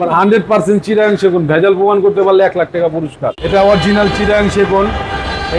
আবার hundred percent Chirang সেগুন, ভেজাল প্রমাণ করতে পারলে এক লাখ টাকা পুরস্কার। এটা অরিজিনাল চিরাং সেগুন।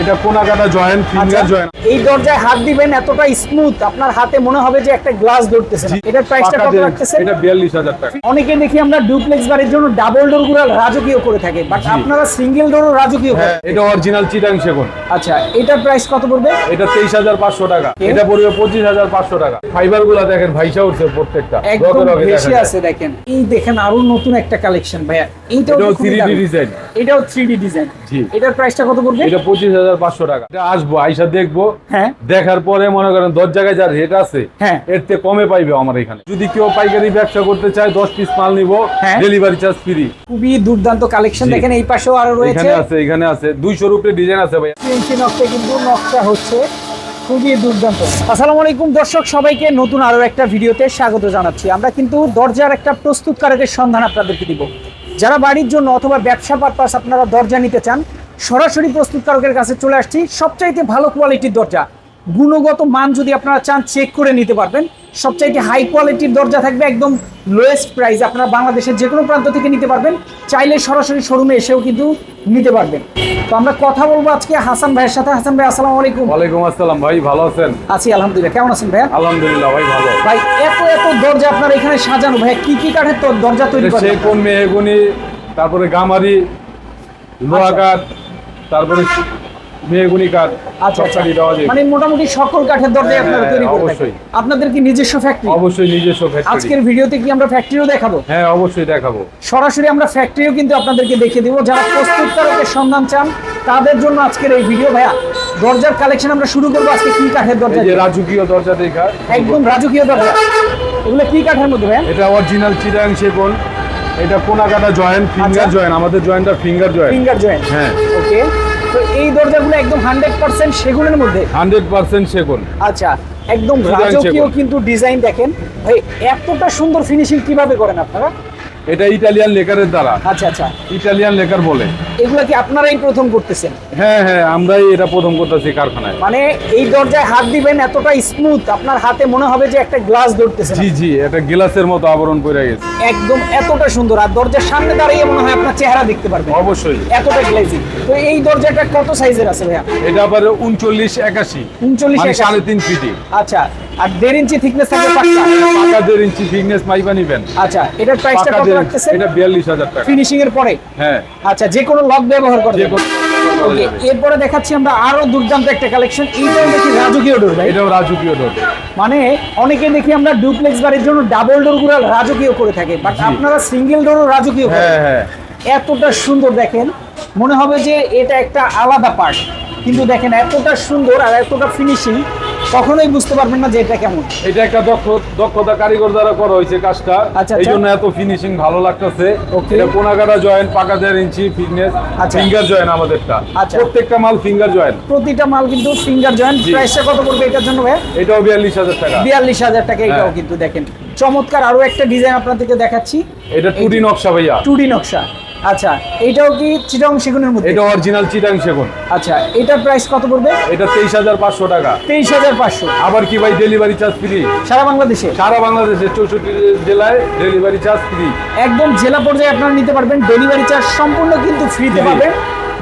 এটা কোনাকাটা জয়েন্ট ফিঙ্গার জয়েন্ট এই দরজায় হাত দিবেন এতটা স্মুথ আপনার হাতে মনে হবে যে একটা গ্লাস ধরতেছে এটার প্রাইসটা কত রাখতেছেন এটা বিয়াল্লিশ হাজার টাকা। অনেকে দেখি আমরা ডুপ্লেক্স বাড়ির জন্য ডাবল ডোরগুলো রাজকীয় করে থাকে বাট আপনারা সিঙ্গেল ডোরও রাজকীয় হ্যাঁ করেন। এটা অরিজিনাল চিরাং সেগুন আচ্ছা এটার প্রাইস কত পড়বে? এটা তেইশ হাজার পাঁচশো টাকা। এটা পড়বে পঁচিশ হাজার পাঁচশো টাকা। ফাইবারগুলা দেখেন ভাইসা উঠছে প্রত্যেকটা। একদম বেশি আছে দেখেন। এই দেখেন আরও নতুন একটা কালেকশন ভাইয়া। এইটাও এটাও তো 3D ডিজাইন এটাও থ্রি ডি ডিজাইন জি। এটার প্রাইসটা কত পড়বে? এটা পঁচিশ হাজার পাঁচশো টাকা। এটা আসব আইসা দেখব। হ্যাঁ। দেখার পরে মনে করেন দশ জায়গায় যার রেট আছে হ্যাঁ। এর থেকে কমে পাইবে আমার এখানে। যদি কেউ পাইকারি ব্যবসা করতে চায় দশ পিস মাল নিবো। ডেলিভারি চার্জ ফ্রি খুবই দুর্দান্ত কালেকশন দেখেন এই পাশেও আরও রয়েছে। এখানে আছে এখানে আছে। দুইশো রুপে ডিজাইন আছে ভাই ইঞ্চি নকশা কিন্তু নকশা হচ্ছে খুবই দুর্দান্ত। আসসালামু আলাইকুম দর্শক সবাইকে নতুন আরও একটা ভিডিওতে স্বাগত জানাচ্ছি। আমরা কিন্তু দরজার একটা প্রস্তুতকারকের সন্ধান আপনাদেরকে দিব। যারা বাড়ির জন্য অথবা ব্যবসা পারপাস আপনারা দরজা নিতে চান, সরাসরি প্রস্তুতকারকের কাছে চলে আসছি। সবচাইতে ভালো কোয়ালিটির দরজা গুণগত মান যদি আপনারা চান চেক করে নিতে পারবেন। সবচাইতে হাই কোয়ালিটির দরজা থাকবে একদম লোয়েস্ট প্রাইস আপনারা বাংলাদেশের যে কোনো প্রান্ত থেকে নিতে পারবেন। চাইলে সরাসরি শোরুমে এসেও কিন্তু নিতে পারবেন। তো আমরা কথা বলব আজকে হাসান ভাইয়ের সাথে। হাসান ভাই আসসালামু আলাইকুম। ওয়ালাইকুম আসসালাম ভাই ভালো আছেন? আছি আলহামদুলিল্লাহ। কেমন আছেন ভাইয়া? আলহামদুলিল্লাহ ভাই ভালো। ভাই এত এত দরজা আপনার এখানে সাজানো। ভাই কি কি কাঠের তো দরজা তৈরি করেন? সেগুন মেহগুনি তারপরে গামারি লোহা আচ্ছা। কাঠ তারপরে মেহগুনি কাঠ আচ্ছা আচ্ছা। দেওয়া যায়। মানে মোটামুটি সকল কাঠের দরজাই হ্যাঁ, আপনারা তৈরি করে অবশ্যই। আপনাদের কি নিজস্ব ফ্যাক্টরি অবশ্যই নিজস্ব আজকের ভিডিওতে কি আমরা ফ্যাক্টরিও দেখাবো? হ্যাঁ অবশ্যই দেখাবো। সরাসরি আমরা ফ্যাক্টরিও কিন্তু আপনাদেরকে দেখিয়ে দিব। যারা প্রস্তুতকারকের সন্ধান চান তাদের জন্য আজকের এই ভিডিও ভাইয়া দরজার কালেকশন আমরা শুরু করব আজকে কি কাঠের দরজা এই যে রাজকীয় দরজা দেখা একদম রাজকীয় দরজা। এগুলো কি কাঠের মধ্যে ভাইয়া? এটা অরিজিনাল চিরাং সেগুন এটা কোনাকাটা জয়েন্ট ফিঙ্গার আচ্ছা। জয়েন্ট। আমাদের জয়েন্টটা ফিঙ্গার জয়েন্ট। ফিঙ্গার জয়েন্ট হ্যাঁ। ওকে তো এই দরজাগুলো একদম হান্ড্রেড পার্সেন্ট সেগুনের মধ্যে? হান্ড্রেড পার্সেন্ট সেগুন। আচ্ছা একদম রাজকীয় কিন্তু ডিজাইন দেখেন। ভাই এতটা সুন্দর ফিনিশিং কীভাবে করেন আপনারা? এটা ইটালিয়ান লেকারের দ্বারা। আচ্ছা আচ্ছা। ইটালিয়ান লেকার বলে। এগুলো কি আপনারাই প্রথম করতেছেন? হ্যাঁ হ্যাঁ আমরাই এটা প্রথম করতেছি কারখানায়। মানে এই দরজায় হাত দিবেন এতটা স্মুথ আপনার হাতে মনে হবে যে একটা গ্লাস ধরতেছে জি জি এটা গ্লাসের মতো আবরণ করে গেছে। একদম এতটা সুন্দর আর দরজার সামনে দাঁড়িয়ে মনে হয় আপনার চেহারা দেখতে পারবেন। অবশ্যই। এতটা গ্লেজি তো এই দরজাটা কত সাইজের আছে ভাইয়া? এটা আবার উনচল্লিশ একাশি। উনচল্লিশ মানে সাড়ে তিন ফিটি আচ্ছা আর দেড় ইঞ্চি থিকনেস থাকবে পাকা দেড় ইঞ্চি থিকনেস পাইবা নিবেন আচ্ছা এটার প্রাইসটা কত? রাখতেছেন? এটা বিয়াল্লিশ হাজার টাকা। ফিনিশিং এর পরে? হ্যাঁ। আচ্ছা যে কোনো লক ব্যবহার ওকে এরপরে দেখাচ্ছি আমরা আরও দুর্দান্ত একটা কালেকশন এইটাও দেখি রাজকীয় ডোর ভাই। এটাও রাজকীয় ডোর মানে অনেকে দেখি আমরা ডুপ্লেক্স বাড়ির জন্য ডাবল ডোরগুলো রাজকীয় করে থাকে বাট আপনারা সিঙ্গেল ডোরও রাজকীয় হ্যাঁ হ্যাঁ। এতটা সুন্দর দেখেন। মনে হবে যে এটা একটা আলাদা পার্ট কিন্তু দেখেন এতটা সুন্দর আর এতটা ফিনিশিং কখনোই বুঝতে পারবেন না যে এটা কেমন। এটা একটা দক্ষ দক্ষতা কারিগর দ্বারা করা হয়েছে কাজটা। আচ্ছা, এই আচ্ছা। জন্য এত ফিনিশিং ভালো লাগতেছে। এটা কোনাকাটা জয়েন্ট পাকা দেড় ইঞ্চি ফিটনেস। ফিঙ্গার জয়েন্ট আমাদেরটা। আচ্ছা। প্রত্যেকটা মাল ফিঙ্গার জয়েন্ট প্রতিটা মাল কিন্তু ফিঙ্গার জয়েন্ট। প্রাইসটা কত পড়বে এটার জন্য ভাই? এটাও বিয়াল্লিশ হাজার টাকা। বিয়াল্লিশ হাজার টাকা এটাও হ্যাঁ। কিন্তু দেখেন। চমৎকার আরও একটা ডিজাইন আপনাদেরকে দেখাচ্ছি। এটা টুডি নকশা ভাইয়া। টু ডি নকশা। আচ্ছা এটাও কি চিটং সেগুনের মধ্যে? এটা অরিজিনাল চিটাং সেগুন। আচ্ছা এটার প্রাইস কত পড়বে? এটা তেইশ হাজার পাঁচশো টাকা। তেইশ হাজার পাঁচশো। আবার কি ভাই ডেলিভারি চার্জ ফ্রি সারা বাংলাদেশে? সারা বাংলাদেশে চৌষট্টি জেলায় ডেলিভারি চার্জ ফ্রি একদম জেলা পর্যায়ে আপনারা নিতে পারবেন ডেলিভারি চার্জ সম্পূর্ণ কিন্তু ফ্রিতে। পাবেন।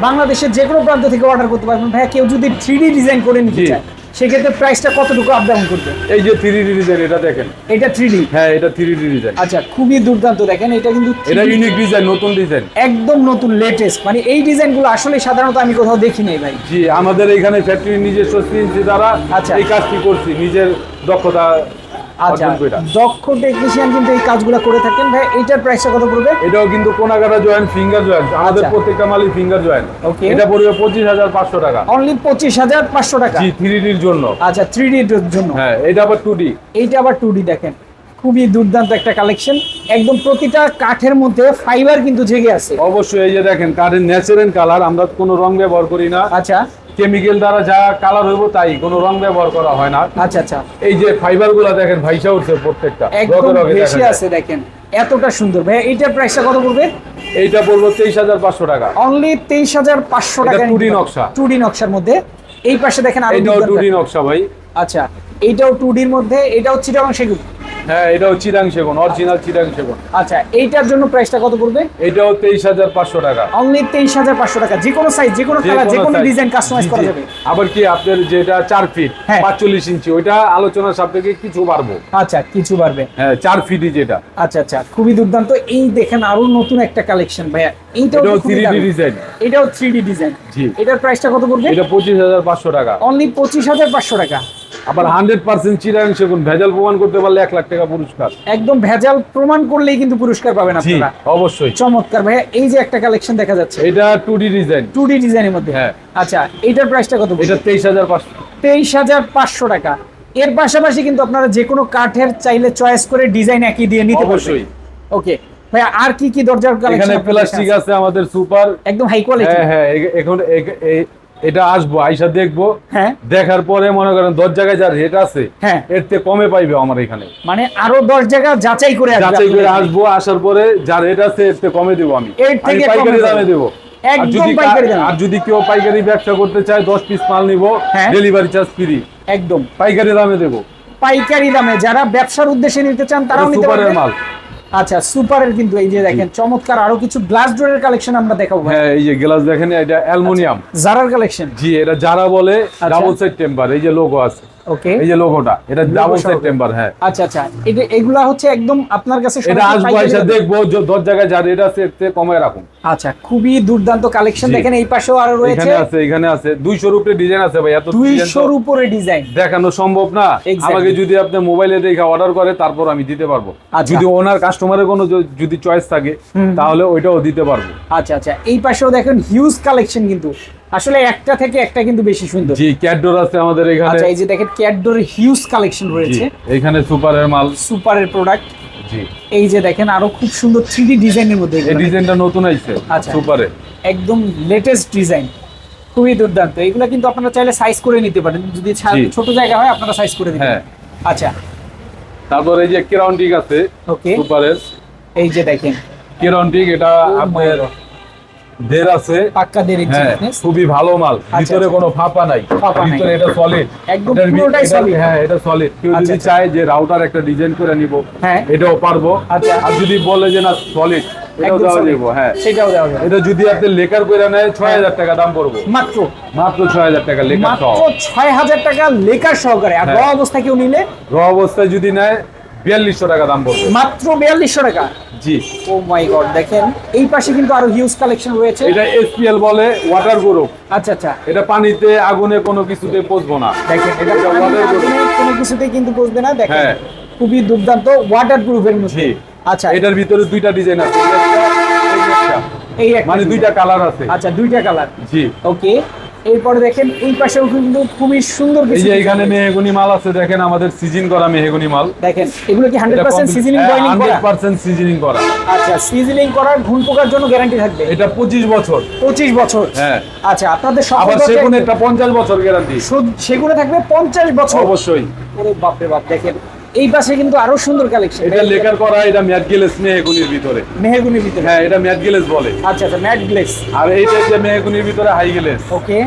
বাংলাদেশের যে কোনো প্রান্ত থেকে অর্ডার করতে পারবেন। ভাইয়া কেউ যদি থ্রি ডিজাইন করে নিতে। চায় সেক্ষেত্রে প্রাইসটা কতটুকু আপ ডাউন করবে? এই যে থ্রি ডি ডিজাইন এটা দেখেন। এটা থ্রি ডি হ্যাঁ এটা থ্রি ডি ডিজাইন আচ্ছা খুবই দুর্দান্ত দেখেন এটা কিন্তু 3D এটা ইউনিক ডিজাইন নতুন ডিজাইন একদম নতুন লেটেস্ট মানে এই ডিজাইনগুলো আসলে সাধারণত আমি কোথাও দেখি নাই ভাই। জি আমাদের এখানে ফ্যাক্টরি নিজস্ব সিএনসি দ্বারা আচ্ছা। এই কাজটি করছি নিজের দক্ষতা আচ্ছা দক্ষ টেকনিশিয়ান কিন্তু এই কাজগুলো করে থাকেন। ভাই এইটার প্রাইসটা কত পড়বে? এটাও কিন্তু কোনাকাটা জয়েন্ট ফিঙ্গার জয়েন্ট আমাদের। প্রত্যেকটা মালই ফিঙ্গার জয়েন্ট Okay. এটা পড়বে পঁচিশ হাজার পাঁচশো টাকা। অনলি পঁচিশ হাজার পাঁচশো টাকা? জি থ্রি ডির জন্য। আচ্ছা থ্রি ডির জন্য। হ্যাঁ এটা আবার টু ডি এইটা আবার টু ডি দেখেন। খুবই দুর্দান্ত একটা কালেকশন একদম প্রতিটা কাঠের মধ্যে ফাইবার কিন্তু জেগে আছে। অবশ্যই এই যে দেখেন কাঠের ন্যাচারাল কালার আমরা কোনো রং ব্যবহার করি না। আচ্ছা। কেমিক্যাল দ্বারা যা কালার হইব তাই কোনো রং ব্যবহার করা হয় না। আচ্ছা আচ্ছা। এই যে ফাইবারগুলা দেখেন ভাইসা উঠছে প্রত্যেকটা। একদম বেশি আছে দেখেন এতটা সুন্দর। ভাই এইটার প্রাইসটা কত পড়বে? এইটা পড়ব তেইশ হাজার পাঁচশো টাকা। অনলি তেইশ হাজার পাঁচশো এটা টাকা 2D নকশা। টু ডি নকশার মধ্যে। এই পাশে দেখেন আরও এইটাও টু ডি নকশা ভাই। আচ্ছা এইটাও টু ডির মধ্যে এটাও চিটাগাং সেগুন। হ্যাঁ এটাও চিরাং সেগুন অরিজিনাল চিরাং সেগুন। আচ্ছা এইটার জন্য প্রাইসটা কত পড়বে? এটাও তেইশ হাজার পাঁচশো টাকা। অনলি তেইশ হাজার পাঁচশো টাকা যে কোনো সাইজ যে কোনো কালার যে কোনো ডিজাইন কাস্টমাইজ করা যাবে। আবার কি আপনার যেটা চার ফিট হ্যাঁ। পাঁচচল্লিশ ইঞ্চি ওইটা আলোচনার সাপেক্ষে কিছু পারব আচ্ছা কিছু পারবে হ্যাঁ চার ফিটই যেটা। আচ্ছা আচ্ছা খুবই দুর্দান্ত। এই দেখেন আরও নতুন একটা কালেকশন ভাইয়া। এইটাও 3D দারুণ। ডিজাইন এটাও থ্রি ডি ডিজাইন। এটার প্রাইসটা কত পড়বে? এটা পঁচিশ হাজার পাঁচশো টাকা। অনলি পঁচিশ হাজার পাঁচশো টাকা। আবার হান্ড্রেড পার্সেন্ট চিরাং সেগুন ভেজাল প্রমাণ করতে পারলে এক লাখ টাকা পুরস্কার। একদম ভেজাল প্রমাণ করলেই কিন্তু পুরস্কার পাবেন আপনারা। অবশ্যই। চমৎকার ভাইয়া এই যে একটা কালেকশন দেখা যাচ্ছে। এটা two D design two D ডিজাইনের মধ্যে। হ্যাঁ। আচ্ছা এইটার প্রাইসটা কত এটা তেইশ হাজার পাঁচশো। তেইশ হাজার পাঁচশো টাকা। এর পাশাপাশি কিন্তু আপনারা যে কোনো কাঠের চাইলে চয়েস করে ডিজাইন একই দিয়ে নিতে অবশ্যই। ওকে ভাইয়া আর কি কি দরজার এখানে প্লাস্টিক আছে আমাদের সুপার একদম হাই কোয়ালিটি হ্যাঁ হ্যাঁ এখন এটা আসব আইসা দেখব। হ্যাঁ। দেখার পরে মনে করেন দশ জায়গায় যার রেট আছে হ্যাঁ। এর থেকে কমে পাইবে আমার এখানে। মানে আরও দশ জায়গা যাচাই করে যাচাই করে আসব আসার পরে যার রেট আছে এর থেকে কমে দেবো আমি। এর থেকে পাইকারি দামে দেবো। আর যদি পাইকারি আর যদি কেউ পাইকারি ব্যবসা করতে চায় দশ পিস মাল নিবো। ডেলিভারি চার্জ ফ্রি একদম। পাইকারি দামে দেবো। পাইকারি দামে যারা ব্যবসার উদ্দেশ্যে নিতে চান তারাও নিতে পারবেন। মাল। আচ্ছা সুপারের কিন্তু এই যে দেখেন চমৎকার আরও কিছু গ্লাস ডোরের কালেকশন আমরা দেখাবো হ্যাঁ এই যে গ্লাস দেখেন এটা অ্যালুমিনিয়াম জারার কালেকশন জি এটা জারা বলে। ডাবল সাইড টেম্পার এই যে লোগো আছে। ওকে এই যে লোগোটা এটা ডাবল। টেম্পার হ্যাঁ। আচ্ছা আচ্ছা। এটা এগুলা হচ্ছে একদম আপনার কাছে এটা আসব দামে। দেখব য- দশ জায়গায় আছে কমায় রাখুন। আচ্ছা খুবই দুর্দান্ত কালেকশন দেখেন এই পাশেও আরও রয়েছে। এখানে আছে এখানে আছে। দুইশোর উপরে ডিজাইন আছে ভাই এত design তো দুইশোর উপরে ডিজাইন দেখানো সম্ভব না. আমাকে যদি আপনি মোবাইলে দেখে অর্ডার করে তারপর আমি দিতে পারব। আচ্ছা। যদি ওনার কাস্টমারের কোনো যদি চয়েস থাকে তাহলে ওইটাও দিতে পারব। আচ্ছা আচ্ছা। এই পাশেও দেখেন হিউজ কালেকশন কিন্তু। আসলে একটা থেকে একটা কিন্তু বেশি সুন্দর। জি ক্যাডোর আছে আমাদের এখানে। আচ্ছা এই যে দেখেন ক্যাডোর হিউজ কালেকশন রয়েছে। এখানে সুপারের মাল। সুপারের প্রোডাক্ট জি। এই যে দেখেন আরও খুব সুন্দর থ্রি ডি ডিজাইনের মধ্যে এই। ডিজাইনটা নতুন আইছে আচ্ছা। সুপারে। একদম লেটেস্ট ডিজাইন খুবই দুর্দান্ত। এগুলো কিন্তু আপনারা চাইলে সাইজ করে নিতে পারেন। যদি ছোট জায়গা হয় আপনারা সাইজ করে দিবেন হ্যাঁ। আচ্ছা। তারপর এই যে কেরাউন্টিক আছে ওকে সুপারের। এই যে দেখেন। কেরাউন্টিক এটা Oh আপনার. দের আছে। পাক্কা দেরি হ্যাঁ খুবই ভালো মাল। ভিতরে আচ্ছা। কোনো ফাঁপা নাই। ভিতরে এটা সলিড একদম পুরোটাই solid। হ্যাঁ এটা সলিড কেউ আচ্ছা, যদি আচ্ছা। চায় যে রাউটার একটা ডিজাইন করে নিব হ্যাঁ। এটাও পারব। আচ্ছা। আর যদি বলে যে না সলিড এটাও দেওয়া যাব হ্যাঁ। সেটাও দেওয়া যাবে। এটা যদি আপনি লেকার করে নেয় ছয় হাজার টাকা দাম পড়ব। মাত্র। মাত্র ছয় হাজার টাকা লেকার মাত্র ছয় হাজার টাকা লেকার সহকারে। আর র হ্যাঁ। অবস্থা কেউ নিলে? র অবস্থায় যদি নেয় বিয়াল্লিশশো টাকা দাম পড়বে মাত্র বিয়াল্লিশশো টাকা? জি। ও মাই গড দেখেন এই পাশে কিন্তু আরও হিউজ কালেকশন রয়েছে। এটা এসপিএল বলে ওয়াটার গ্রুপ আচ্ছা আচ্ছা। এটা পানিতে আগুনে কোনো কিছুতে পচবো না। দেখেন এটা কোনো কিছুতেই কিন্তু বসবে না দেখেন। হ্যাঁ। খুবই দুর্দান্ত ওয়াটার প্রুফের মধ্যে। আচ্ছা। এটার ভিতরে দুইটা ডিজাইন আছে। এই একটা মানে দুইটা কালার আছে। আচ্ছা দুইটা কালার জি। ওকে এরপরে দেখেন এই পাশেও কিন্তু খুবই সুন্দর কিছু যে এখানে মেহগুনি মাল আছে দেখেন আমাদের সিজন করা মেহগুনি মাল। দেখেন এগুলো কি হান্ড্রেড পার্সেন্ট সিজনিং বয়লিং করা? হান্ড্রেড পার্সেন্ট সিজনিং করা। আচ্ছা সিজনিং করার ঘুন পোকার জন্য গ্যারান্টি থাকবে। এটা পঁচিশ বছর। পঁচিশ বছর। হ্যাঁ। আচ্ছা আপনাদের সকল আবার সেগুন একটা পঞ্চাশ বছর গ্যারান্টি সেগুলো থাকবে পঞ্চাশ বছর। অবশ্যই। ওরে বাপরে বাপ দেখেন এই পাশে কিন্তু আরও সুন্দর কালেকশন এটা লেখার করা এটা ম্যাট গ্লেস মেহগুনির ভিতরে। মেহেগুনির ভিতরে। হ্যাঁ এটা ম্যাট গ্লেস বলে। আচ্ছা আচ্ছা ম্যাট গ্লেস। আর এইটা যে মেহগুনির ভিতরে হাই গ্লেস। ওকে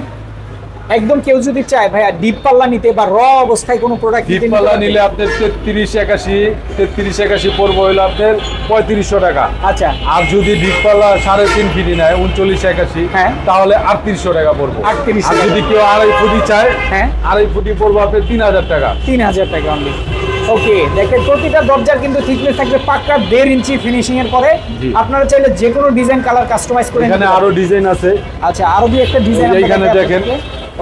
একদম কেউ যদি চায় ভাইয়া ডিপ পাল্লা নিতে বা র অবস্থায় কোনো প্রোডাক্ট নিতে ডিপপাল্লা নিলে আপনার তেত্রিশ একাশি তেত্রিশ একাশি পড়ব হইল আপনার পঁয়ত্রিশশো টাকা আচ্ছা আর যদি ডিপপাল্লা সাড়ে তিন ফিটি নেয় উনচল্লিশ একাশি হ্যাঁ। তাহলে আটত্রিশশো টাকা পড়ব 3800 আর টাকা। যদি কেউ আড়াই ফুটি চায় হ্যাঁ। আড়াই ফুটি পড়ব আপনার তিন হাজার টাকা তিন হাজার টাকা অনলি ওকে দেখেন প্রতিটা দরজার কিন্তু থিকনেস থাকবে পাক্কা দেড় ইঞ্চি ফিনিশিং এর পরে। আপনারা চাইলে যে কোনো ডিজাইন কালার কাস্টমাইজ করে এখানে আরও ডিজাইন আছে আচ্ছা আরও দুই একটা ডিজাইন এখানে দেখেন।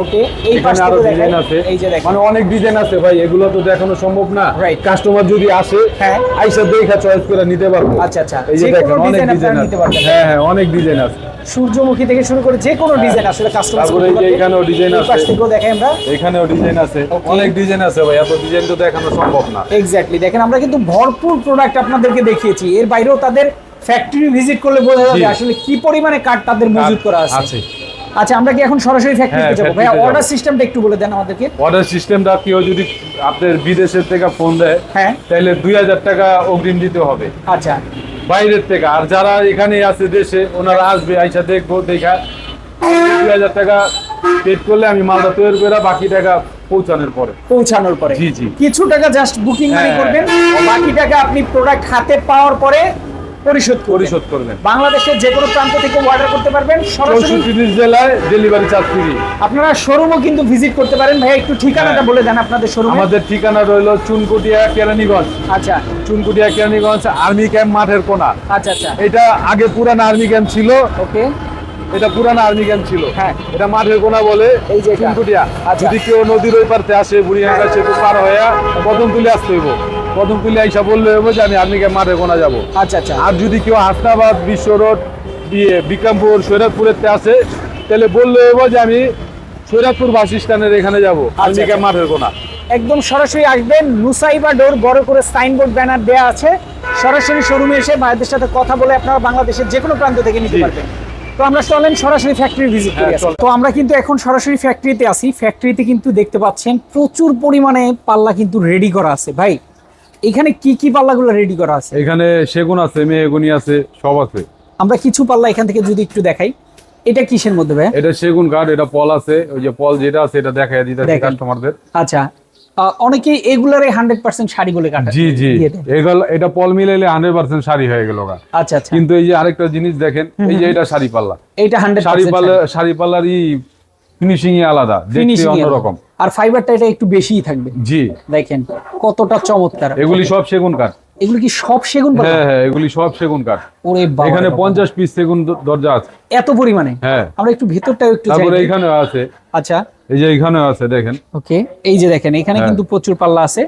ওকে এই পাশে আরও ডিজাইন আছে। এই যে দেখেন। মানে অনেক ডিজাইন আছে ভাই এগুলো তো দেখানো সম্ভব না। কাস্টমার যদি আসে হ্যাঁ। আইসা দেখা চয়েস করে নিতে পারব। আচ্ছা, আচ্ছা। এই যে যে দেখেন অনেক ডিজাইন আছে। হ্যাঁ হ্যাঁ অনেক ডিজাইন আছে। সূর্যমুখী থেকে শুরু করে যে কোনো ডিজাইন আসলে কাস্টমাইজ তারপরে এই যে এখানেও ডিজাইন আছে। পাশ থেকেও দেখাই আমরা। এখানেও ডিজাইন আছে। অনেক ডিজাইন আছে ভাই এত ডিজাইন তো দেখানো সম্ভব না। এক্স্যাক্টলি দেখেন আমরা কিন্তু ভরপুর প্রোডাক্ট আপনাদেরকে দেখিয়েছি। এর বাইরেও তাদের ফ্যাক্টরি ভিজিট করলে বোঝা যাবে আসলে কি পরিমাণে কাঠ তাদের মজুত করা আছে। আচ্ছা আমরা কি এখন সরাসরি ফ্যাক্টরিতে যাব? যাব। অর্ডার সিস্টেমটা একটু বলে দেন আমাদেরকে। অর্ডার সিস্টেমটা কেউ যদি আপনার বিদেশের থেকে ফোন দেয় হ্যাঁ। তাহলে দুই হাজার টাকা অগ্রিম দিতে হবে। আচ্ছা। বাইরের থেকে। আর যারা এখানে আছে দেশে ওনারা আসবে আইসা দেখব দেখা। দুই হাজার টাকা পেড করলে আমি মালটা তৈরি করে বাকি টাকা পৌঁছানোর পরে। পৌঁছানোর পরে। জি, জি। কিছু টাকা জাস্ট বুকিং মানি করবেন। বাকি টাকা আপনি প্রোডাক্ট হাতে পাওয়ার পরে পরিশোধ পরিশোধ করবেন। বাংলাদেশের যে কোনো প্রান্ত থেকে অর্ডার করতে পারবেন সরাসরি জেলায় ডেলিভারি চার্জ ফ্রি আপনারা শোরুমও কিন্তু ভিজিট করতে পারেন। ভাই একটু ঠিকানাটা হ্যাঁ। বলে দেন আপনাদের শোরুমে আমাদের ঠিকানা রইল চুনকুটিয়া কেরানীগঞ্জ। আচ্ছা। চুনকুটিয়া কেরানীগঞ্জ আর্মি ক্যাম্প মাঠের কোনা আচ্ছা আচ্ছা। এটা আগে পুরানা আর্মি ক্যাম্প ছিল। ওকে। এটা পুরানা আর্মি ক্যাম্প ছিল। হ্যাঁ। এটা মাঠের কোনা বলে এই যে চুনকুটিয়া। আচ্ছা। যদি কেউ নদীর ওই পারতে আসে বুড়িয়াঙ্গা সেতু পার হয়ে কদম তুলে আসতে হইব। কদম তুলে আইসা বললে হইব যে আমি ক্যাম্প মাঠের কোনা যাব? আচ্ছা আচ্ছা। আর যদি কেউ হাসনাবাদ বিশ্ব রোড দিয়ে বিক্রমপুর সৈরাতপুরেতে আসে তাহলে বললে হইব যে আমি সৈরাতপুর বাস স্ট্যান্ডের এখানে যাব। আর্মি আচ্ছা। ক্যাম্প মাঠের কোনা? একদম সরাসরি আসবেন নুসাইবা ডোর বড় করে সাইনবোর্ড ব্যানার দেওয়া আছে। সরাসরি শোরুমে এসে ভাইদের সাথে কথা বলে আপনারা বাংলাদেশের যে কোনো প্রান্ত থেকে নিতে পারবেন। তো আমরা চলেন সরাসরি ফ্যাক্টরি ভিজিট করি হ্যাঁ। তো আমরা কিন্তু এখন সরাসরি ফ্যাক্টরিতে আছি। ফ্যাক্টরিতে কিন্তু দেখতে পাচ্ছেন প্রচুর পরিমাণে পাল্লা কিন্তু রেডি করা আছে। ভাই এখানে কি কি পাল্লাগুলো রেডি করা আছে? এখানে সেগুন আছে মেহগুনি আছে সব আছে। আমরা কিছু পাল্লা এখান থেকে যদি একটু দেখাই এটা কিসের মধ্যে ভাই এটা সেগুন কাঠ এটা পল আছে ওই যে পল যেটা আছে এটা দেখাই। দিতে। কাস্টমারদের আচ্ছা অনেকেই এগুলারে হান্ড্রেড পার্সেন্ট শাড়ি বলে কাটা। জি জি। এগুলো এটা পল মিলাইলে হান্ড্রেড পার্সেন্ট শাড়ি হয়ে গেল গা। আচ্ছা আচ্ছা। কিন্তু এই যে আরেকটা জিনিস দেখেন এই যে এটা শাড়ি পাল্লা। এইটা হান্ড্রেড শাড়ি পাল্লা শাড়ি পাল্লারই ফিনিশিং আলাদা দেখতে অন্যরকম। আর ফাইবারটা এটা একটু বেশিই থাকবে। জি। দেখেন কতটা চমৎকার। এগুলি সব সেগুন কাঠ। এগুলো কি সব সেগুন পাতা? হ্যাঁ হ্যাঁ এগুলি সব সেগুন কাঠ। ওরে বাবা। এখানে রে বাবা। পঞ্চাশ পিস সেগুন দরজা আছে। এত পরিমাণে? হ্যাঁ। আমরা একটু ভেতরটাও একটু তারপরে এখানে আছে। আচ্ছা। এই যে এখানে আছে দেখেন। ওকে এই যে দেখেন এখানে হ্যাঁ। কিন্তু প্রচুর পাল্লা আছে।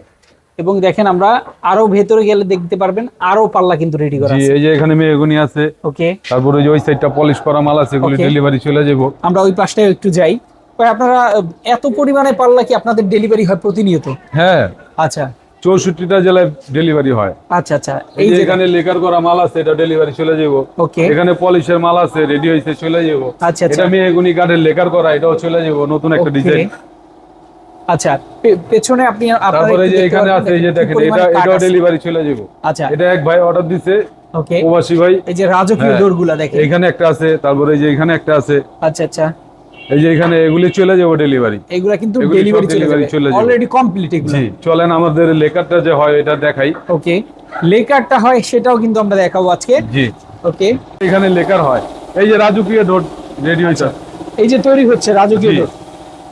এবং দেখেন আমরা আরও ভেতরে গেলে দেখতে পারবেন আরও পাল্লা কিন্তু রেডি করা জি আছে। এই যে এখানে মেহগুনি আছে। ওকে। তারপরে ওই সাইডটা পলিশ করা মাল আছে এগুলি ডেলিভারি চলে যাব। আমরা ওই পাশটায় একটু যাই। আপনারা এত পরিমাণে পাল্লা কি আপনাদের ডেলিভারি হয় প্রতিনিয়ত? হ্যাঁ। আচ্ছা। চৌষট্টিটা জেলায় ডেলিভারি হয়। আচ্ছা আচ্ছা। এই যে এখানে লেকার করা মাল আছে এটা ডেলিভারি চলে যাব ওকে এখানে পলিশের মাল আছে রেডি হয়েছে চলে যাব আচ্ছা, আচ্ছা। এটা মেহগুনি কাঠের লেকার করা এটাও চলে যাব নতুন একটা ডিজাইন আচ্ছা পেছনে আপনি তারপরে যে এখানে আছে এই যে দেখেন এটা এটাও ডেলিভারি চলে যাব আচ্ছা। এটা এক ভাই অর্ডার দিছে ওকে প্রবাসী ভাই। এই যে রাজকীয় হ্যাঁ। ডোরগুলা দেখেন। এখানে একটা আছে তারপরে এই যে এখানে একটা আছে। আচ্ছা আচ্ছা। এই যে এখানে এগুলি চলে যাব ডেলিভারি এগুলা কিন্তু ডেলিভারি চলে যাবে। অলরেডি কমপ্লিট এগুলো। জি চলেন আমাদের লেকারটা যে হয় এটা দেখাই। ওকে লেকারটা হয় সেটাও কিন্তু আমরা দেখাবো আজকে। জি। ওকে এখানে লেকার হয়। এই যে রাজুকিয়া ডোর রেডি হয়েছে এই যে তৈরি হচ্ছে রাজকীয়। ডোর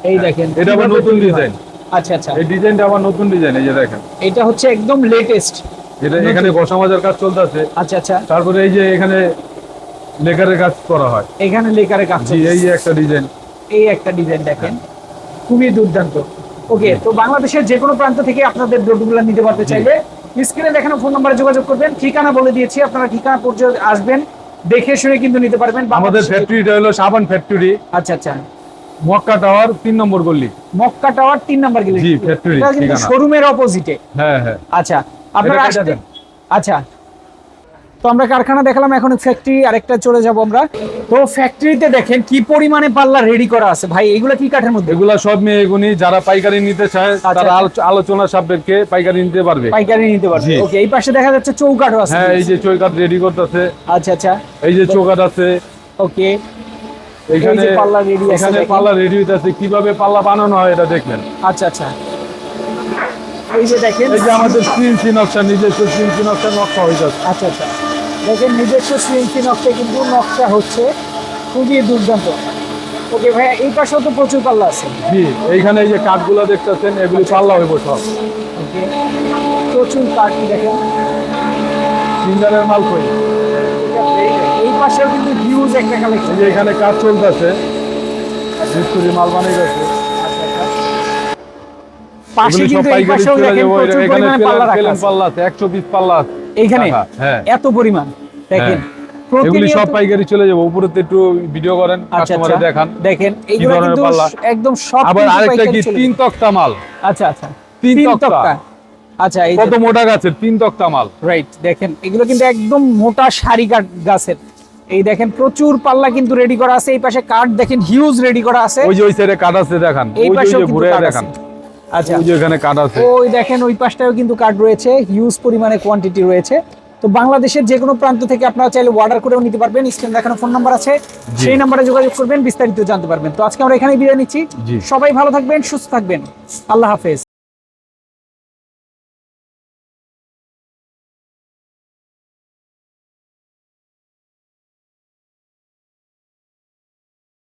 এই দেখেন এটা আবার নতুন ডিজাইন আচ্ছা আচ্ছা। এই ডিজাইনটা আবার নতুন ডিজাইন এই যে দেখেন। এটা হচ্ছে একদম লেটেস্ট এটা এখানে ঘষা মাজার কাজ চলতেছে। আচ্ছা আচ্ছা। তারপরে এই যে এখানে লেকারের কাজ করা হয়। এখানে লেকারে কাজ জি এই যে একটা ডিজাইন এই একটা ডিজাইন দেখেন। খুবই দুর্দান্ত। ওকে তো বাংলাদেশের যে কোনো প্রান্ত থেকে আপনাদের ডোরগুলো নিতে পারতে চাইলে স্ক্রিনে দেখানো ফোন নাম্বারে যোগাযোগ করবেন। ঠিকানা বলে দিয়েছি আপনারা ঠিকানা পর্যন্ত আসবেন। দেখে শুনে কিন্তু নিতে পারবেন। আমাদের ফ্যাক্টরিটা হলো সাবান ফ্যাক্টরি আচ্ছা আচ্ছা। মক্কা টাওয়ার তিন নম্বর গল্লি মক্কা টাওয়ার তিন নম্বর গেলে। জি, ঠিকানা। শোরুমের অপোজিটে হ্যাঁ হ্যাঁ। আচ্ছা আপনারা আসতে আচ্ছা। তো আমরা কারখানা দেখালাম এখন ফ্যাক্টরি আরেকটা চলে যাব আমরা। তো ফ্যাক্টরিতে দেখেন কি পরিমাণে পাল্লা রেডি করা আছে। ভাই এগুলো কি কাঠের মধ্যে? এগুলা সব মেয়েগুনি যারা পাইকারি নিতে চায় আচ্ছা, তারা আচ্ছা। আলোচনা সাপেক্ষে পাইকারি নিতে পারবে। পাইকারি নিতে পারবে। ওকে এই পাশে দেখা যাচ্ছে চৌকাঠও আছে। হ্যাঁ এই যে চৌকাট রেডি করতেছে। আচ্ছা আচ্ছা। এই যে চৌকাঠ আছে। ওকে এখানে পাল্লা রেডি আছে এখানে পাল্লা রেডি হইতাছে। কীভাবে পাল্লা বানানো হয় এটা দেখলেন আচ্ছা আচ্ছা। এই যে দেখেন। এই যে আমাদের সিএনসি নকশা নিজস্ব সিএনসি নকশা নকশা হইতাছে। আচ্ছা আচ্ছা। দেখেন নিজস্ব সিএনসি নকশা কিন্তু নকশা হচ্ছে খুবই দুর্দান্ত। ওকে ভাই এই পাশেও তো প্রচুর পাল্লা আছে। জি এইখানে এই যে কাঠগুলো দেখতেছেন এগুলি পাল্লা হইব সব। ওকে প্রচুর কাঠ দেখেন। মাল কই? এই পাশেও কিন্তু হিউজ একটা কালেকশন যে এখানে কাজ চলতেছে। মিস্ত্রি মাল বানিয়ে গেছে। পাশে কিন্তু এই পাশেও দেখেন প্রচুর পরিমাণে পাল্লা রাখা আছে। পাল্লা আছে একশো পিস পাল্লা আছে। এইখানে? রাখা, হ্যাঁ। এত পরিমাণ দেখেন। এগুলি সব পাইকারি চলে যাব উপরে তো একটু ভিডিও করেন আচ্ছা কাস্টমারে আচ্ছা। দেখান। দেখেন এইগুলো কিন্তু একদম সব আবার আরেকটা কি? তিন তক্তা মাল। আচ্ছা আচ্ছা। তিন তক্তা। আচ্ছা এই কত মোটা গাছের? তিন তক্তা মাল। রাইট দেখেন এগুলো কিন্তু একদম মোটা সারি কাঠ গাছের। এই দেখেন প্রচুর পাল্লা কিন্তু রেডি করা আছে। এই পাশে কাঠ দেখেন হিউজ রেডি করা আছে। ওই যে ওই সাইডে কাঠ আছে দেখান। এই ওই যে ঘুরে দেখান। আচ্ছা। ওই যে এখানে কাঠ আছে। ওই দেখেন ওই পাশটাও কিন্তু কাঠ রয়েছে। হিউজ পরিমাণে কোয়ান্টিটি রয়েছে। তো বাংলাদেশের যে কোনো প্রান্ত থেকে আপনারা চাইলে অর্ডার করেও নিতে পারবেন। স্ক্রিন দেখানো ফোন নাম্বার আছে। সেই নাম্বারে যোগাযোগ করবেন বিস্তারিত জানতে পারবেন। তো আজকে আমরা এখানেই বিদায় নিচ্ছি। সবাই ভালো থাকবেন সুস্থ থাকবেন। আল্লাহ হাফেজ।